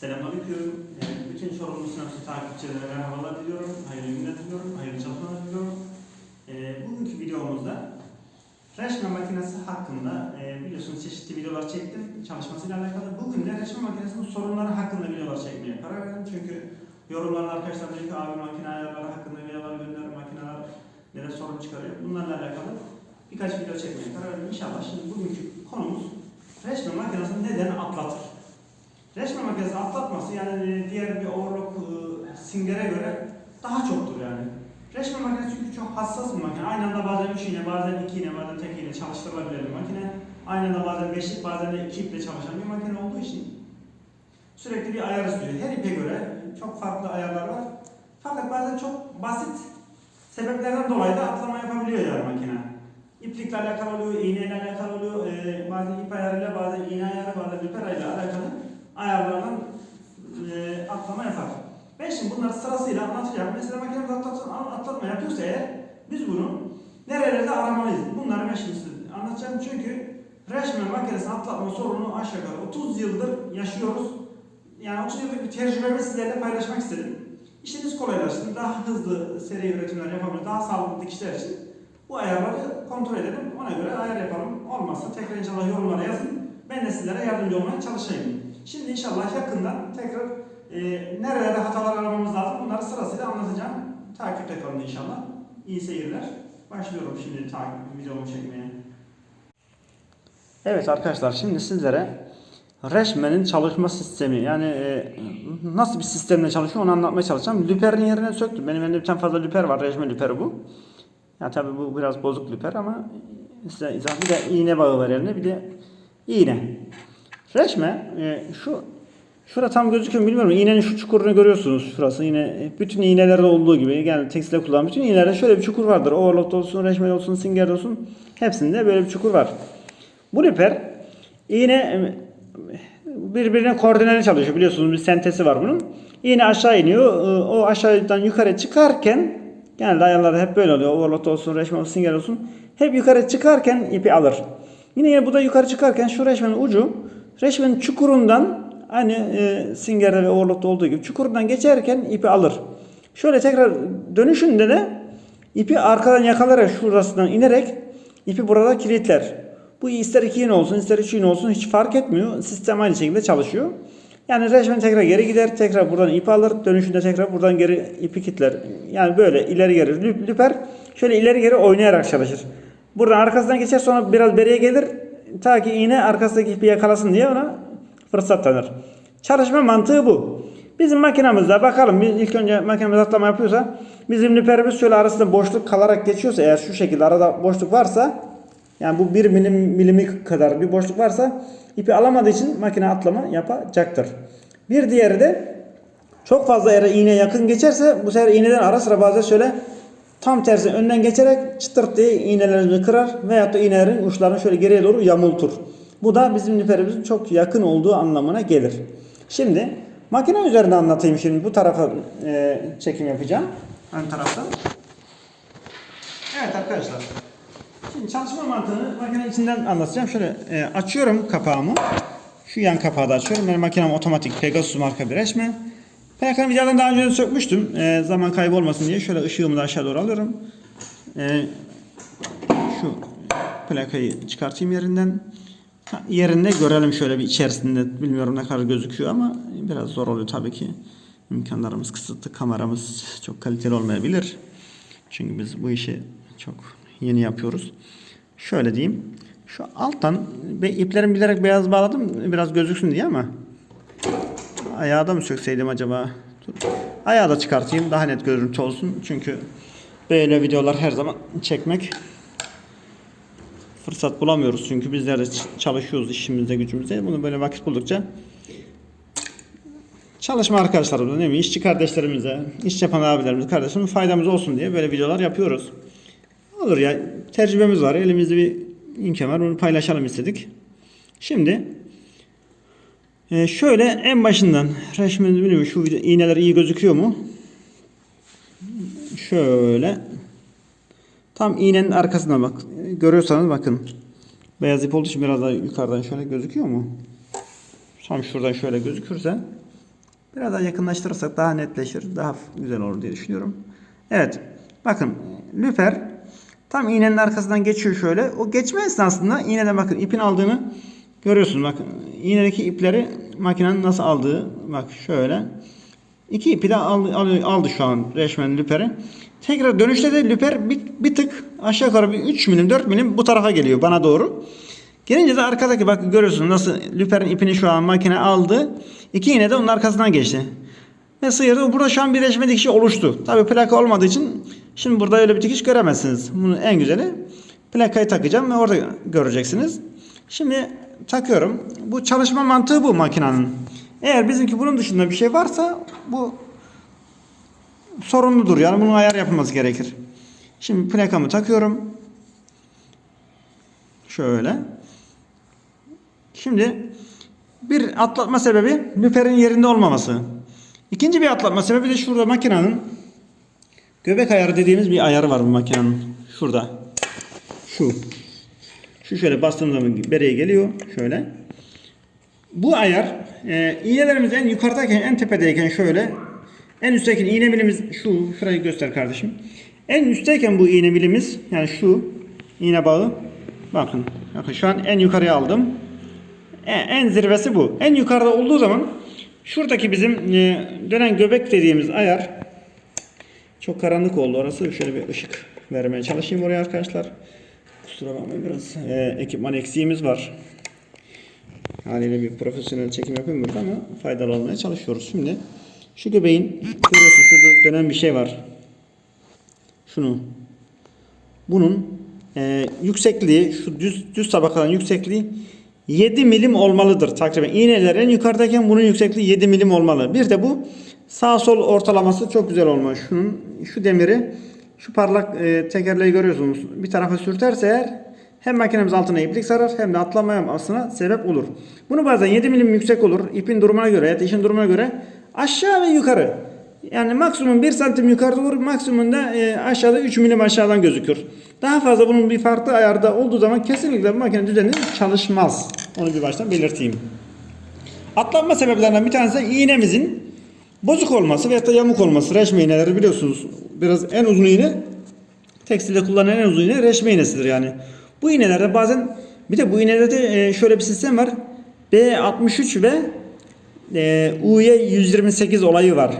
Selamünaleyküm. Ee, Bütün sorumlu sınıfı takipçilere merhabalar diliyorum. Hayırlı günler diliyorum. Hayırlı çalışmalar diliyorum. Ee, Bugünkü videomuzda reçme makinesi hakkında e, biliyorsunuz çeşitli videolar çektim çalışmasıyla alakalı. Bugün de reçme makinesinin sorunları hakkında videolar çekmeye karar verdim. Çünkü yorumlarda arkadaşlar diyor ki abi makine ayarları hakkında videolar gönder, makineler nere sorun çıkarıyor. Bunlarla alakalı birkaç video çekmeye karar verdim. İnşallah şimdi bugünkü konumuz reçme makinesini neden atlatır? Reçme makinesi atlatması yani e, diğer bir overlock e, singere göre daha çoktur yani. Reçme makinesi çünkü çok hassas bir makine. Aynı anda bazen 3 iğne, bazen 2 iğne, bazen tek iğne çalıştırılabilen bir makine. Aynı anda bazen 5 ip, bazen de 2 iple çalışan bir makine olduğu için sürekli bir ayar istiyor. Her ipe göre çok farklı ayarlar var. Fakat bazen çok basit sebeplerden dolayı da atlama yapabiliyor yani makine. İplikle alakalı oluyor, iğneyle alakalı oluyor, e, bazen ip ayarıyla, bazen ip ayarıyla alakalı ayarlardan e, atlama yapar. Ben şimdi bunları sırasıyla anlatacağım. Mesela makinemiz atlatma, atlatma yapıyorsa eğer biz bunu nerelerde aramalıyız? Bunları size anlatacağım çünkü Reşmen makinesi atlatma sorununu aşağı yukarı 30 yıldır yaşıyoruz. Yani 30 yıllık bir tecrübemi sizlerle paylaşmak istedim. İşiniz kolaylaşsın, daha hızlı seri üretimler yapabilir, daha sağlıklı dikişler için bu ayarları kontrol edelim. Ona göre ayar yapalım. Olmazsa tekrar inşallah yorumlara yazın. Ben de sizlere yardımcı olmaya çalışayım. Şimdi inşallah yakından tekrar e, nerelerde hatalar aramamız lazım bunları sırasıyla anlatacağım. Takipte kalın inşallah. İyi seyirler. Başlıyorum şimdi takip videomu çekmeye. Evet arkadaşlar şimdi sizlere Reşmen'in çalışma sistemi yani e, nasıl bir sistemle çalışıyor onu anlatmaya çalışacağım. Lüper'in yerine söktüm. Benim elimde bir tane fazla lüper var. Reşmen lüperi bu. Ya tabii bu biraz bozuk lüper ama size izah bir de iğne bağı var elimde bir de iğne. Reşme e, şu şura tam gözüküyor mu bilmiyorum. İğnenin şu çukurunu görüyorsunuz şurası. Yine bütün iğnelerde olduğu gibi yani tekstilde kullanılan bütün iğnelerde şöyle bir çukur vardır. Overlock olsun, reşme olsun, singer olsun hepsinde böyle bir çukur var. Bu lüper iğne birbirine koordineli çalışıyor. Biliyorsunuz bir sentezi var bunun. İğne aşağı iniyor. O aşağıdan yukarı çıkarken genelde ayarlarda hep böyle oluyor. Overlock olsun, reşme olsun, singer olsun. Hep yukarı çıkarken ipi alır. Yine, yine bu da yukarı çıkarken şu reşmenin ucu reşmenin çukurundan aynı e, singerde ve overlock'ta olduğu gibi çukurundan geçerken ipi alır. Şöyle tekrar dönüşünde de ipi arkadan yakalayarak şurasından inerek ipi burada kilitler. Bu ister iki iğne olsun ister üç iğne olsun hiç fark etmiyor. Sistem aynı şekilde çalışıyor. Yani reşmen tekrar geri gider, tekrar buradan ip alır, dönüşünde tekrar buradan geri ipi kilitler. Yani böyle ileri geri lüp- lüper şöyle ileri geri oynayarak çalışır. Buradan arkasından geçer sonra biraz beriye gelir ta ki iğne arkasındaki ipi yakalasın diye ona fırsat tanır. Çalışma mantığı bu. Bizim makinamızda bakalım biz ilk önce makinemiz atlama yapıyorsa bizim lüperimiz şöyle arasında boşluk kalarak geçiyorsa eğer şu şekilde arada boşluk varsa yani bu 1 milim milimik kadar bir boşluk varsa ipi alamadığı için makine atlama yapacaktır. Bir diğeri de çok fazla yere iğne yakın geçerse bu sefer iğneden ara sıra bazen şöyle tam tersi önden geçerek çıtırt diye iğnelerini kırar veyahut da iğnelerin uçlarını şöyle geriye doğru yamultur. Bu da bizim lüperimizin çok yakın olduğu anlamına gelir. Şimdi makine üzerinde anlatayım şimdi bu tarafa e, çekim yapacağım. Ön taraftan. Evet arkadaşlar. Şimdi çalışma mantığını makine içinden anlatacağım. Şöyle e, açıyorum kapağımı. Şu yan kapağı da açıyorum. Benim makinem otomatik Pegasus marka bir reçme. Pekan vidadan daha önce sökmüştüm. E, zaman kaybı olmasın diye şöyle ışığımı da aşağı doğru alıyorum. E, şu plakayı çıkartayım yerinden. Yerinde görelim şöyle bir içerisinde. Bilmiyorum ne kadar gözüküyor ama biraz zor oluyor tabii ki. İmkanlarımız kısıtlı. Kameramız çok kaliteli olmayabilir. Çünkü biz bu işi çok yeni yapıyoruz. Şöyle diyeyim. Şu alttan be, iplerimi bilerek beyaz bağladım biraz gözüksün diye ama ayağı da mı sökseydim acaba? Dur. Ayağı da çıkartayım daha net görüntü olsun. Çünkü böyle videolar her zaman çekmek fırsat bulamıyoruz. Çünkü bizler de çalışıyoruz işimizde gücümüzde. Bunu böyle vakit buldukça çalışma arkadaşlarımıza, ne mi işçi kardeşlerimize, iş yapan abilerimize, kardeşlerimize faydamız olsun diye böyle videolar yapıyoruz. Olur ya tecrübemiz var. Elimizde bir imkan var. Bunu paylaşalım istedik. Şimdi e, şöyle en başından reşmen bilmiyorum şu iğneler iyi gözüküyor mu? Şöyle tam iğnenin arkasına bak. Görüyorsanız bakın. Beyaz ip olduğu için biraz daha yukarıdan şöyle gözüküyor mu? Tam şuradan şöyle gözükürse Biraz daha yakınlaştırırsak daha netleşir, daha güzel olur diye düşünüyorum. Evet. Bakın lüfer tam iğnenin arkasından geçiyor şöyle. O geçme esnasında iğneden bakın ipin aldığını görüyorsunuz. Bakın iğnedeki ipleri makinenin nasıl aldığı bak şöyle. İki ipi de aldı, aldı, aldı şu an resmen lüperi. Tekrar dönüşte de lüper bir, bir tık aşağı yukarı bir 3 milim 4 milim bu tarafa geliyor bana doğru. Gelince de arkadaki bak görüyorsunuz nasıl lüperin ipini şu an makine aldı. İki iğne de onun arkasından geçti. Ve sıyırdı. Burada şu an birleşme dikişi oluştu. Tabi plaka olmadığı için şimdi burada öyle bir dikiş göremezsiniz. Bunun en güzeli plakayı takacağım ve orada göreceksiniz. Şimdi takıyorum. Bu çalışma mantığı bu makinenin. Eğer bizimki bunun dışında bir şey varsa bu sorunludur. Yani bunun ayar yapılması gerekir. Şimdi plakamı takıyorum. Şöyle. Şimdi bir atlatma sebebi lüperin yerinde olmaması. İkinci bir atlatma sebebi de şurada makinenin göbek ayarı dediğimiz bir ayarı var bu makinenin. Şurada. Şu. Şu şöyle bastığım zaman bereye geliyor. Şöyle. Bu ayar e, iğnelerimiz en yukarıdayken en tepedeyken şöyle en üstteki iğne milimiz şu şurayı göster kardeşim. En üstteyken bu iğne milimiz yani şu iğne bağı bakın bakın şu an en yukarıya aldım. E, En zirvesi bu. En yukarıda olduğu zaman şuradaki bizim e, dönen göbek dediğimiz ayar çok karanlık oldu orası. Şöyle bir ışık vermeye çalışayım oraya arkadaşlar. Kusura bakmayın biraz e, ekipman eksiğimiz var. Haliyle bir profesyonel çekim burada ama faydalı olmaya çalışıyoruz. Şimdi şu göbeğin görüyorsun şurada dönen bir şey var. Şunu. Bunun e, yüksekliği şu düz düz tabakaların yüksekliği 7 milim olmalıdır takriben. İğneler en yukarıdayken bunun yüksekliği 7 milim olmalı. Bir de bu sağ sol ortalaması çok güzel olmalı. Şunun şu demiri şu parlak e, tekerleği görüyorsunuz. Bir tarafa sürterse eğer hem makinemiz altına iplik sarar hem de atlama yapmasına sebep olur. Bunu bazen 7 milim yüksek olur. İpin durumuna göre ya da işin durumuna göre aşağı ve yukarı. Yani maksimum 1 santim yukarıda olur. Maksimum da e, aşağıda 3 milim aşağıdan gözükür. Daha fazla bunun bir farklı ayarda olduğu zaman kesinlikle bu makine düzenli çalışmaz. Onu bir baştan belirteyim. Atlanma sebeplerinden bir tanesi iğnemizin bozuk olması veyahut da yamuk olması. Reşme iğneleri biliyorsunuz biraz en uzun iğne tekstilde kullanılan en uzun iğne reşme iğnesidir yani. Bu iğnelerde bazen bir de bu iğnelerde e, şöyle bir sistem var. B63 ve e, UY 128 olayı var.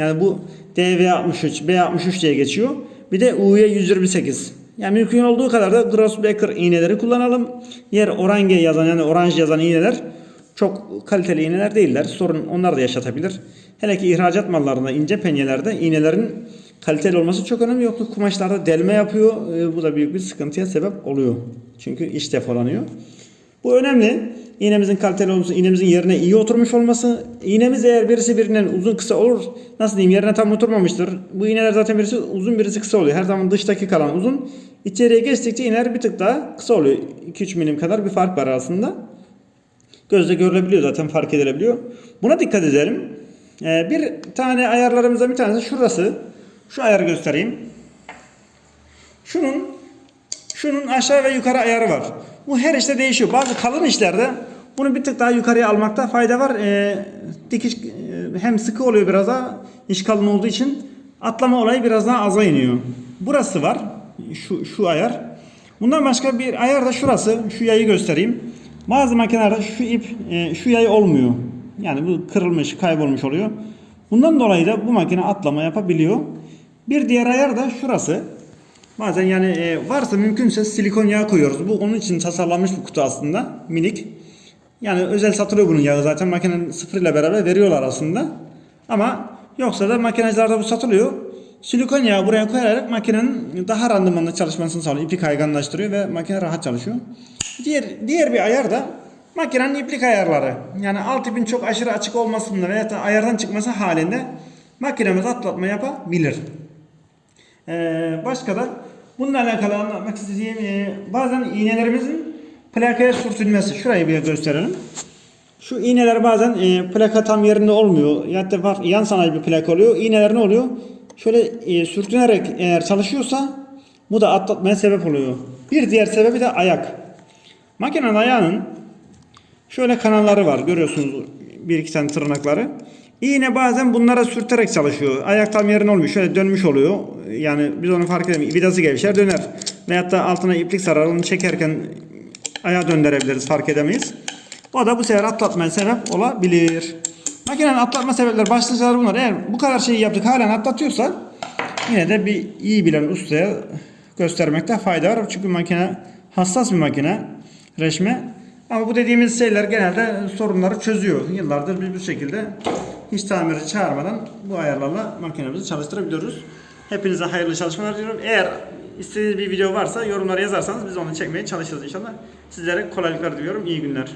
Yani bu DV63, B63 diye geçiyor. Bir de UY 128. Yani mümkün olduğu kadar da Grossbecker iğneleri kullanalım. Diğer orange yazan yani oranj yazan iğneler çok kaliteli iğneler değiller. Sorun onlar da yaşatabilir. Hele ki ihracat mallarında ince penyelerde iğnelerin kaliteli olması çok önemli. Yoksa kumaşlarda delme yapıyor. Ee, bu da büyük bir sıkıntıya sebep oluyor. Çünkü iş depolanıyor. Bu önemli. İğnemizin kaliteli olması, iğnemizin yerine iyi oturmuş olması. İğnemiz eğer birisi birinden uzun kısa olur, nasıl diyeyim yerine tam oturmamıştır. Bu iğneler zaten birisi uzun birisi kısa oluyor. Her zaman dıştaki kalan uzun. İçeriye geçtikçe iğneler bir tık daha kısa oluyor. 2-3 milim kadar bir fark var arasında. Gözle görülebiliyor zaten fark edilebiliyor. Buna dikkat edelim. Ee, bir tane ayarlarımızdan bir tanesi şurası. Şu ayarı göstereyim. Şunun şunun aşağı ve yukarı ayarı var. Bu her işte değişiyor. Bazı kalın işlerde bunu bir tık daha yukarıya almakta fayda var. Ee, dikiş e, hem sıkı oluyor biraz daha iş kalın olduğu için atlama olayı biraz daha aza iniyor. Burası var. Şu, şu ayar. Bundan başka bir ayar da şurası. Şu yayı göstereyim. Bazı makinelerde şu ip, e, şu yay olmuyor. Yani bu kırılmış, kaybolmuş oluyor. Bundan dolayı da bu makine atlama yapabiliyor. Bir diğer ayar da şurası. Bazen yani e, varsa mümkünse silikon yağ koyuyoruz. Bu onun için tasarlanmış bir kutu aslında. Minik. Yani özel satılıyor bunun yağı zaten makinenin sıfırıyla beraber veriyorlar aslında. Ama yoksa da makinecilerde bu satılıyor. Silikon yağı buraya koyarak makinenin daha randımanlı çalışmasını sağlıyor. İpi kayganlaştırıyor ve makine rahat çalışıyor. Diğer diğer bir ayar da makinenin iplik ayarları. Yani alt ipin çok aşırı açık olmasında veya da ayardan çıkması halinde makinemiz atlatma yapabilir. Ee, başka da bununla alakalı anlatmak istediğim e, bazen iğnelerimizin plakaya sürtülmesi. Şurayı bir gösterelim. Şu iğneler bazen e, plaka tam yerinde olmuyor. Ya da yan sanayi bir plaka oluyor. İğneler ne oluyor? Şöyle e, sürtünerek eğer çalışıyorsa bu da atlatmaya sebep oluyor. Bir diğer sebebi de ayak. Makinenin ayağının şöyle kanalları var. Görüyorsunuz bir iki tane tırnakları. İğne bazen bunlara sürterek çalışıyor. Ayak tam yerine olmuyor. Şöyle dönmüş oluyor. Yani biz onu fark edemeyiz. Vidası gevşer döner. Veyahut da altına iplik sarar. Onu çekerken ayağa döndürebiliriz. Fark edemeyiz. O da bu sefer atlatmaya sebep olabilir. Makinenin atlatma sebepleri başlıcaları bunlar. Eğer bu kadar şeyi yaptık halen atlatıyorsa yine de bir iyi bilen ustaya göstermekte fayda var. Çünkü makine hassas bir makine. Reşme. Ama bu dediğimiz şeyler genelde sorunları çözüyor. Yıllardır biz bu şekilde hiç tamirci çağırmadan bu ayarlarla makinemizi çalıştırabiliyoruz. Hepinize hayırlı çalışmalar diliyorum. Eğer istediğiniz bir video varsa yorumlara yazarsanız biz onu çekmeye çalışırız inşallah. Sizlere kolaylıklar diliyorum. İyi günler.